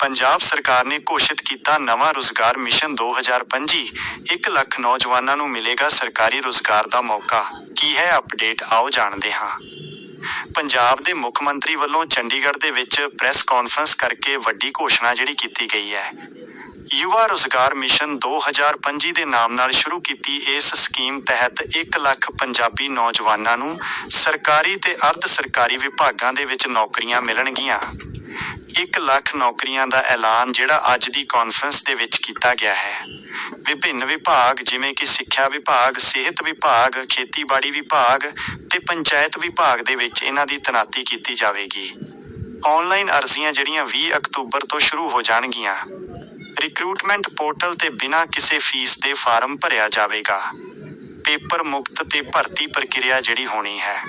ਪੰਜਾਬ ਸਰਕਾਰ ਨੇ ਘੋਸ਼ਿਤ ਕੀਤਾ ਨਵਾਂ ਰੁਜ਼ਗਾਰ ਮਿਸ਼ਨ 2025 1 ਲੱਖ ਨੌਜਵਾਨਾਂ ਨੂੰ ਮਿਲੇਗਾ ਸਰਕਾਰੀ ਰੁਜ਼ਗਾਰ ਦਾ ਮੌਕਾ। ਕੀ ਹੈ ਅਪਡੇਟ? ਆਓ ਜਾਣਦੇ ਹਾਂ। ਪੰਜਾਬ ਦੇ ਮੁੱਖ ਮੰਤਰੀ ਵੱਲੋਂ ਚੰਡੀਗੜ੍ਹ ਦੇ ਵਿੱਚ ਪ੍ਰੈਸ ਕਾਨਫਰੰਸ ਕਰਕੇ ਵੱਡੀ ਘੋਸ਼ਣਾ ਜਿਹੜੀ ਕੀਤੀ ਗਈ ਹੈ। ਯੁਵਾ ਰੁਜ਼ਗਾਰ ਮਿਸ਼ਨ 2025 ਦੇ ਨਾਮ ਨਾਲ ਸ਼ੁਰੂ ਕੀਤੀ ਇਸ ਸਕੀਮ ਤਹਿਤ 1 ਲੱਖ ਪੰਜਾਬੀ ਨੌਜਵਾਨਾਂ ਨੂੰ ਸਰਕਾਰੀ ਤੇ ਅਰਧ ਸਰਕਾਰੀ ਵਿਭਾਗਾਂ ਦੇ ਵਿੱਚ ਨੌਕਰੀਆਂ ਮਿਲਣਗੀਆਂ। 1 ਲੱਖ ਨੌਕਰੀਆਂ ਦਾ ਐਲਾਨ ਜਿਹੜਾ ਅੱਜ ਦੀ ਕਾਨਫਰੰਸ ਦੇ ਵਿੱਚ ਕੀਤਾ ਗਿਆ ਹੈ। ਵਿਭਿੰਨ ਵਿਭਾਗ ਜਿਵੇਂ ਕਿ ਸਿੱਖਿਆ ਵਿਭਾਗ, ਸਿਹਤ ਵਿਭਾਗ, ਖੇਤੀਬਾੜੀ ਵਿਭਾਗ ਤੇ ਪੰਚਾਇਤ ਵਿਭਾਗ ਦੇ ਵਿੱਚ ਇਹਨਾਂ ਦੀ ਤੈਨਾਤੀ ਕੀਤੀ ਜਾਵੇਗੀ। ਆਨਲਾਈਨ ਅਰਜ਼ੀਆਂ ਜਿਹੜੀਆਂ 20 ਅਕਤੂਬਰ ਤੋਂ ਸ਼ੁਰੂ ਹੋ ਜਾਣਗੀਆਂ। ਰਿਕਰੂਟਮੈਂਟ ਪੋਰਟਲ ਤੇ ਬਿਨਾਂ ਕਿਸੇ ਫੀਸ ਦੇ ਫਾਰਮ ਭਰਿਆ ਜਾਵੇਗਾ। ਪੇਪਰ ਮੁਕਤ ਤੇ ਭਰਤੀ ਪ੍ਰਕਿਰਿਆ ਜਿਹੜੀ ਹੋਣੀ ਹੈ।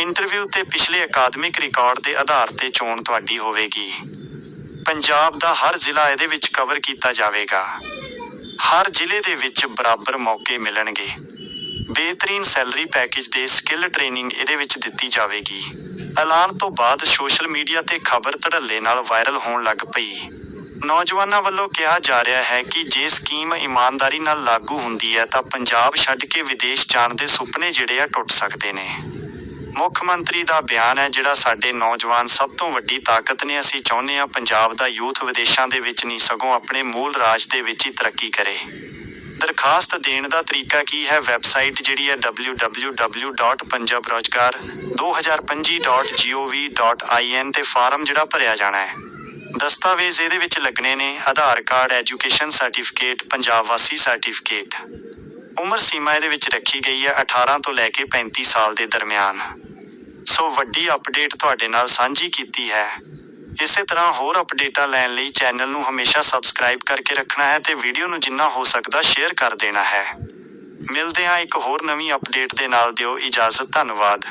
ਇੰਟਰਵਿਊ ਤੇ ਪਿਛਲੇ ਅਕਾਦਮਿਕ ਰਿਕਾਰਡ ਦੇ ਆਧਾਰ ਤੇ ਚੋਣ ਤੁਹਾਡੀ ਹੋਵੇਗੀ। ਪੰਜਾਬ ਦਾ ਹਰ ਜ਼ਿਲ੍ਹਾ ਇਹਦੇ ਵਿੱਚ ਕਵਰ ਕੀਤਾ ਜਾਵੇਗਾ। ਹਰ ਜ਼ਿਲ੍ਹੇ ਦੇ ਵਿੱਚ ਬਰਾਬਰ ਮੌਕੇ ਮਿਲਣਗੇ। ਬਿਹਤਰੀਨ ਸੈਲਰੀ ਪੈਕੇਜ ਦੇ ਸਕਿੱਲ ਟ੍ਰੇਨਿੰਗ ਇਹਦੇ ਵਿੱਚ ਦਿੱਤੀ ਜਾਵੇਗੀ। ਐਲਾਨ ਤੋਂ ਬਾਅਦ ਸੋਸ਼ਲ ਮੀਡੀਆ ਤੇ ਖਬਰ ਧੜੱਲੇ ਨਾਲ ਵਾਇਰਲ ਹੋਣ ਲੱਗ ਪਈ। ਨੌਜਵਾਨਾਂ ਵੱਲੋਂ ਕਿਹਾ ਜਾ ਰਿਹਾ ਹੈ ਕਿ ਜੇ ਸਕੀਮ ਇਮਾਨਦਾਰੀ ਨਾਲ ਲਾਗੂ ਹੁੰਦੀ ਹੈ ਤਾਂ ਪੰਜਾਬ ਛੱਡ ਕੇ ਵਿਦੇਸ਼ ਜਾਣ ਦੇ ਸੁਪਨੇ ਜਿਹੜੇ ਆ ਟੁੱਟ ਸਕਦੇ ਨੇ। ਮੁੱਖ ਮੰਤਰੀ ਦਾ ਬਿਆਨ ਹੈ, ਜਿਹੜਾ ਸਾਡੇ ਨੌਜਵਾਨ ਸਭ ਤੋਂ ਵੱਡੀ ਤਾਕਤ ਨੇ। ਅਸੀਂ ਚਾਹੁੰਦੇ ਹਾਂ ਪੰਜਾਬ ਦਾ ਯੂਥ ਵਿਦੇਸ਼ਾਂ ਦੇ ਵਿੱਚ ਨਹੀਂ, ਸਗੋਂ ਆਪਣੇ ਮੂਲ ਰਾਜ ਦੇ ਵਿੱਚ ਹੀ ਤਰੱਕੀ ਕਰੇ। ਦਰਖਾਸਤ ਦੇਣ ਦਾ ਤਰੀਕਾ ਕੀ ਹੈ? ਵੈਬਸਾਈਟ ਜਿਹੜੀ ਹੈ www.punjabrojgar2025.gov.in ਤੇ ਫਾਰਮ ਜਿਹੜਾ ਭਰਿਆ ਜਾਣਾ ਹੈ। ਦਸਤਾਵੇਜ਼ ਇਹਦੇ ਵਿੱਚ ਲੱਗਣੇ ਨੇ। Aadhaar card, education certificate, Punjab ਵਾਸੀ ਸਰਟੀਫਿਕੇਟ। ਉਮਰ ਸੀਮਾ ਇਹਦੇ ਵਿੱਚ ਰੱਖੀ ਗਈ ਹੈ 18 ਤੋਂ ਲੈ ਕੇ 35 ਸਾਲ ਦੇ ਦਰਮਿਆਨ। ਸੋ ਵੱਡੀ ਅਪਡੇਟ ਤੁਹਾਡੇ ਨਾਲ ਸਾਂਝੀ ਕੀਤੀ ਹੈ। ਇਸੇ ਤਰ੍ਹਾਂ ਹੋਰ ਅਪਡੇਟਾਂ ਲੈਣ ਲਈ ਚੈਨਲ ਨੂੰ ਹਮੇਸ਼ਾ ਸਬਸਕ੍ਰਾਈਬ ਕਰਕੇ ਰੱਖਣਾ ਹੈ ਤੇ ਵੀਡੀਓ ਨੂੰ ਜਿੰਨਾ ਹੋ ਸਕਦਾ ਸ਼ੇਅਰ ਕਰ ਦੇਣਾ ਹੈ। ਮਿਲਦੇ ਹਾਂ ਇੱਕ ਹੋਰ ਨਵੀਂ ਅਪਡੇਟ ਦੇ ਨਾਲ। ਦਿਓ ਇਜਾਜ਼ਤ, ਧੰਨਵਾਦ।